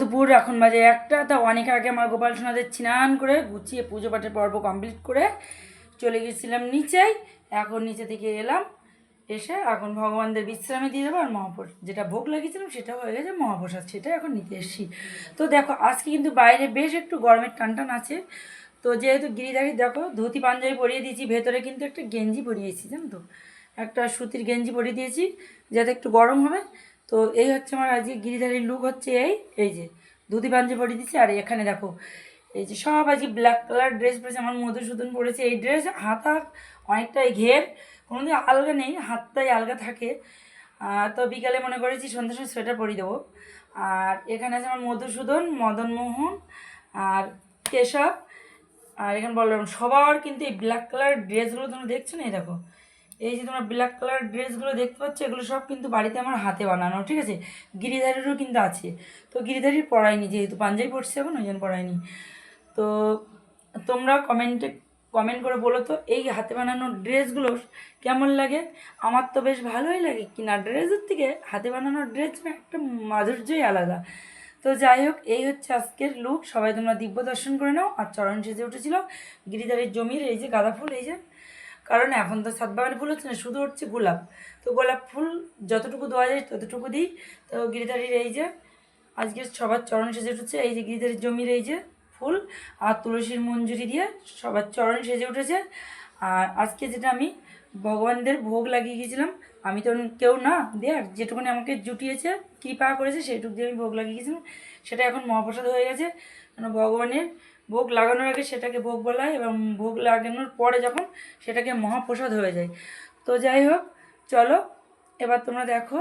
দুপুর এখন বাজে একটা। তা অনেক আগে আমার গোপাল সোনাদের স্নান করে গুছিয়ে পুজো পাঠের পর্ব কমপ্লিট করে চলে গেছিলাম নিচেই। এখন নিচে থেকে এলাম, এসে এখন ভগবানদের বিশ্রামে দিয়ে দেবো আর মহাপ্রসাদ। যেটা ভোগ লাগিয়েছিলাম সেটা হয়ে গেছে, মহাপ্রসাদ সেটা এখন নিতে এসেছি। তো দেখো, আজকে কিন্তু বাইরে বেশ একটু গরমের টান টান আছে। তো যেহেতু গিরিধারী, দেখো, ধুতি পাঞ্জাবি পরিয়ে দিয়েছি, ভেতরে কিন্তু একটা গেঞ্জি পরিয়েছি, জানো তো? একটা সুতির গেঞ্জি পরিয়ে দিয়েছি, যাতে একটু গরম হবে। তো এই হচ্ছে আমার আজকে গিরিধারীর লুক হচ্ছে এই এই যে, ধুতি, পাঞ্জাবি পরিয়ে দিচ্ছি, আর এখানে দেখো, এই যে সব আজকে ব্ল্যাক কালার ড্রেস পরেছে, আমার মধুসূদন পরেছে এই ড্রেস হাতা অনেকটাই ঘের, কোনোদিন আলগা নেই, হাতটাই আলগা থাকে। তো বিকালে মনে করেছি সন্ধ্যার সময় সোয়েটার পরিয়ে দেবো। আর এখানে আছে আমার মধুসূদন, মদন মোহন, আর কেশব, আর এখানে বললাম সবার কিন্তু এই ব্ল্যাক কালার ড্রেসগুলো তোমরা দেখছ না? এই দেখো এই যে তোমরা ব্ল্যাক কালার ড্রেসগুলো দেখতে পাচ্ছ, এগুলো সব কিন্তু বাড়িতে আমার হাতে বানানো, ঠিক আছে? গিরিধারীরও কিন্তু আছে। তো গিরিধারি পড়ায়নি, যেহেতু পাঞ্জাবি পড়ছে এখন ওই জন্য পড়ায়নি। তো তোমরা কমেন্টে কমেন্ট করে বলো তো, এই হাতে বানানো ড্রেসগুলো কেমন লাগে? আমার তো বেশ ভালোই লাগে। কিনা ড্রেসের থেকে হাতে বানানো ড্রেস একটা মাধুর্যই আলাদা। তো যাই হোক, এই হচ্ছে আজকের লুক সবাই তোমরা দিব্য দর্শন করে নাও। আর চরণ সেজে উঠেছিল গিরিধারীর জমির, এই যে গাঁদা ফুল, এই যে। কারণ এখন তো সাত বাগানে ফুল হচ্ছে না, শুধু হচ্ছে গোলাপ। তো গোলাপ ফুল যতটুকু দেওয়া যায় ততটুকু দিই। তো গিরিধারীর এই যে, আজকে সবার চরণ সেজে উঠেছে, এই যে গিরিধারীর জমির এই যে ফুল আর তুলসীর মঞ্জুরি দিয়ে সবার চরণ সেজে উঠেছে। আর আজকে যেটা আমি ভগবানদের ভোগ লাগিয়ে গিয়েছিলাম, আমি তো কেউ না দেয়ার যেটুকুনি আমাকে জুটিয়েছে, কৃপা করেছে, সেইটুকু দিয়ে আমি ভোগ লাগিয়ে গেছিলাম সেটা এখন মহাপ্রসাদ হয়ে গেছে। মানে ভগবানের ভোগ লাগানোর আগে সেটাকে ভোগ বলা হয় এবং ভোগ লাগানোর পরে যখন সেটাকে মহাপ্রসাদ হয়ে যায়। তো যাই হোক, চলো, এবার তোমরা দেখো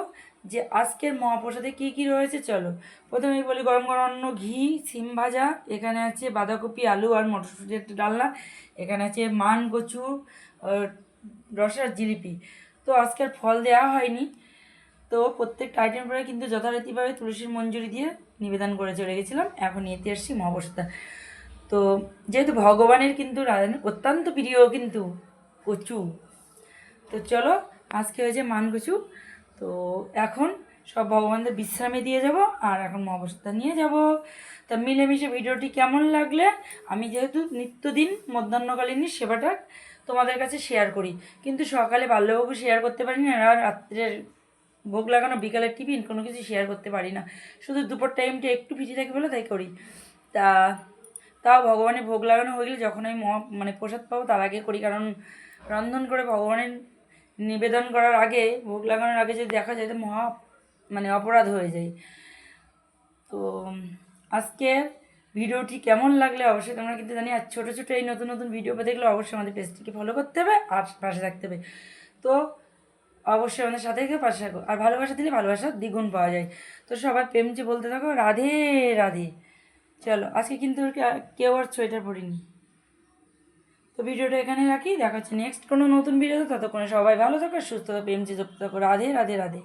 যে আজকের মহাপ্রসাদে কী কী রয়েছে, চলো। প্রথমেই বলি গরম গরম অন্ন, ঘি, সিম ভাজা, এখানে আছে বাঁধাকপি, আলু আর মটরশুঁটির একটা ডালনা, এখানে আছে মান কচু রসের জিলিপি। তো আজকের ফল দেওয়া হয়নি। তো প্রত্যেকটা আইটেম পরে কিন্তু যথারীতিভাবে তুলসীর মঞ্জুরি দিয়ে নিবেদন করে চলে গেছিলাম। এখন নিতে এসেছি মহাপ্রসাদটা। তো যেহেতু ভগবানের কিন্তু রাধা- অত্যন্ত প্রিয় কিন্তু কচু। তো চলো, আজকে হয়েছে মান কচু তো এখন সব ভগবানদের বিশ্রামে দিয়ে যাব আর এখন মহাপ্রসাদটা নিয়ে যাব। তা মিলেমিশে ভিডিওটি কেমন লাগলে, আমি যেহেতু নিত্যদিন মধ্যাহ্নকালীনই সেবাটা তোমাদের কাছে শেয়ার করি। কিন্তু সকালে বাল্যবাবু শেয়ার করতে পারি না আর রাত্রের ভোগ লাগানো, বিকালের টিফিন কোনো কিছু শেয়ার করতে পারি না। শুধু দুপুর টাইমটা একটু ফিটি থাকে বলে তাই করি। তা তাও ভগবানের ভোগ লাগানো হয়ে গেলে যখন আমি মহা মানে প্রসাদ পাবো তার আগে করি। কারণ রন্ধন করে ভগবানের নিবেদন করার আগে, ভোগ লাগানোর আগে যদি দেখা যায় তো মহা মানে অপরাধ হয়ে যায়। তো আজকে ভিডিওটি কেমন লাগলে অবশ্যই তোমরা কিন্তু জানি, আর ছোটো ছোটো এই নতুন নতুন ভিডিও দেখলে অবশ্যই আমাদের পেজটিকে ফলো করতে হবে, আর পাশে থাকতে হবে। তো, অবশ্যই আমাদের সাথে থেকে, পাশে থাকো। আর ভালোবাসা দিলে ভালোবাসা দ্বিগুণ পাওয়া যায়। তো সবাই প্রেম যে বলতে থাকো, রাধে রাধে। চলো, আজকে কিন্তু কে- কেউ আর সোয়েটার পরিনি। তো ভিডিওটা এখানে রাখি, দেখা হচ্ছে নেক্সট কোনো নতুন ভিডিওতে ততক্ষণে সবাই ভালো থাকো, সুস্থ থাকো এমজি জপ্ত থাকো। রাধে রাধে রাধে।